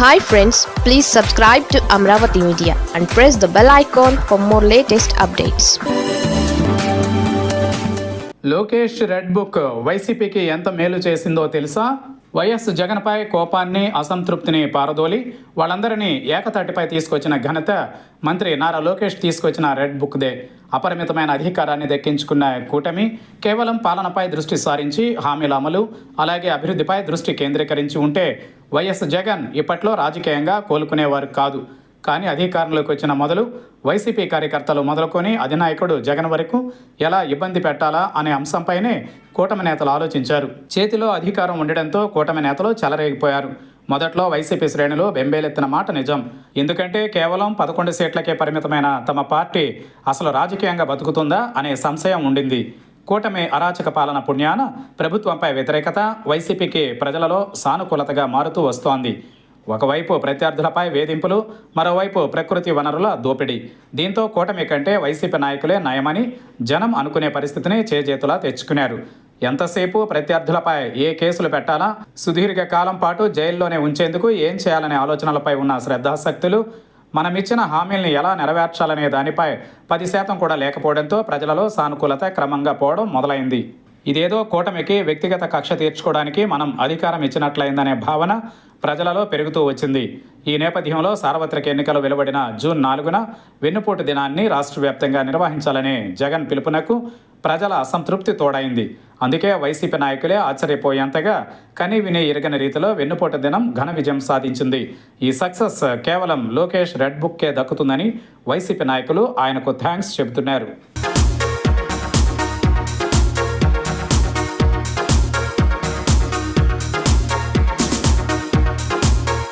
Hi friends please subscribe to Amaravati media and press the bell icon for more latest updates Lokesh red book వైసీపీకి ఎంత మేలు చేసిందో తెలుసా? YS జగన్పై కోపాన్ని అసంతృప్తిని పారదోలి వాళ్ళందరినీ ఏకతాటిపై తీసుకొచ్చిన ఘనత మంత్రి నారా లోకేష్ తీసుకొచ్చిన రెడ్ బుక్దే. అపరిమితమైన అధికారాన్ని దక్కించుకున్న కూటమి కేవలం పాలనపై దృష్టి సారించి హామీల అమలు అలాగే అభివృద్ధిపై దృష్టి కేంద్రీకరించి ఉంటే వైఎస్ జగన్ ఇప్పట్లో రాజకీయంగా కోలుకునేవారు కాదు. కానీ అధికారంలోకి వచ్చిన మొదలు వైసీపీ కార్యకర్తలు మొదలుకొని అధినాయకుడు జగన్ వరకు ఎలా ఇబ్బంది పెట్టాలా అనే అంశంపైనే కూటమి నేతలు ఆలోచించారు. చేతిలో అధికారం ఉండడంతో కూటమి నేతలు చెలరేగిపోయారు. మొదట్లో వైసీపీ శ్రేణులు బెంబేలెత్తిన మాట నిజం. ఎందుకంటే కేవలం పదకొండు సీట్లకే పరిమితమైన తమ పార్టీ అసలు రాజకీయంగా బతుకుతుందా అనే సంశయం ఉండింది. కూటమి అరాచక పాలన పుణ్యాన ప్రభుత్వంపై వ్యతిరేకత వైసీపీకి ప్రజలలో సానుకూలతగా మారుతూ వస్తోంది. ఒకవైపు ప్రత్యర్థులపై వేధింపులు మరోవైపు ప్రకృతి వనరుల దోపిడీ. దీంతో కూటమి కంటే వైసీపీ నాయకులే నయమని జనం అనుకునే పరిస్థితిని చేజేతులా తెచ్చుకున్నారు. ఎంతసేపు ప్రత్యర్థులపై ఏ కేసులు పెట్టాలా? సుదీర్ఘ కాలం పాటు జైల్లోనే ఉంచేందుకు ఏం చేయాలనే ఆలోచనలపై ఉన్న శ్రద్ధాశక్తులు మనమిచ్చిన హామీల్ని ఎలా నెరవేర్చాలనే దానిపై పది శాతం కూడా లేకపోవడంతో ప్రజలలో సానుకూలత క్రమంగా పోవడం మొదలైంది. ఇదేదో కూటమికి వ్యక్తిగత కక్ష తీర్చుకోవడానికి మనం అధికారం ఇచ్చినట్లయిందనే భావన ప్రజలలో పెరుగుతూ వచ్చింది. ఈ నేపథ్యంలో సార్వత్రిక ఎన్నికలు వెలువడిన జూన్ నాలుగున వెన్నుపోటు దినాన్ని రాష్ట్ర వ్యాప్తంగా నిర్వహించాలనే జగన్ పిలుపునకు ప్రజల అసంతృప్తి తోడైంది. అందుకే వైసీపీ నాయకులే ఆశ్చర్యపోయేంతగా కని విని ఎరగని రీతిలో వెన్నుపోటు దినం ఘన విజయం సాధించింది. ఈ సక్సెస్ కేవలం లోకేష్ రెడ్ బుక్కే దక్కుతుందని వైసీపీ నాయకులు ఆయనకు థ్యాంక్స్ చెబుతున్నారు.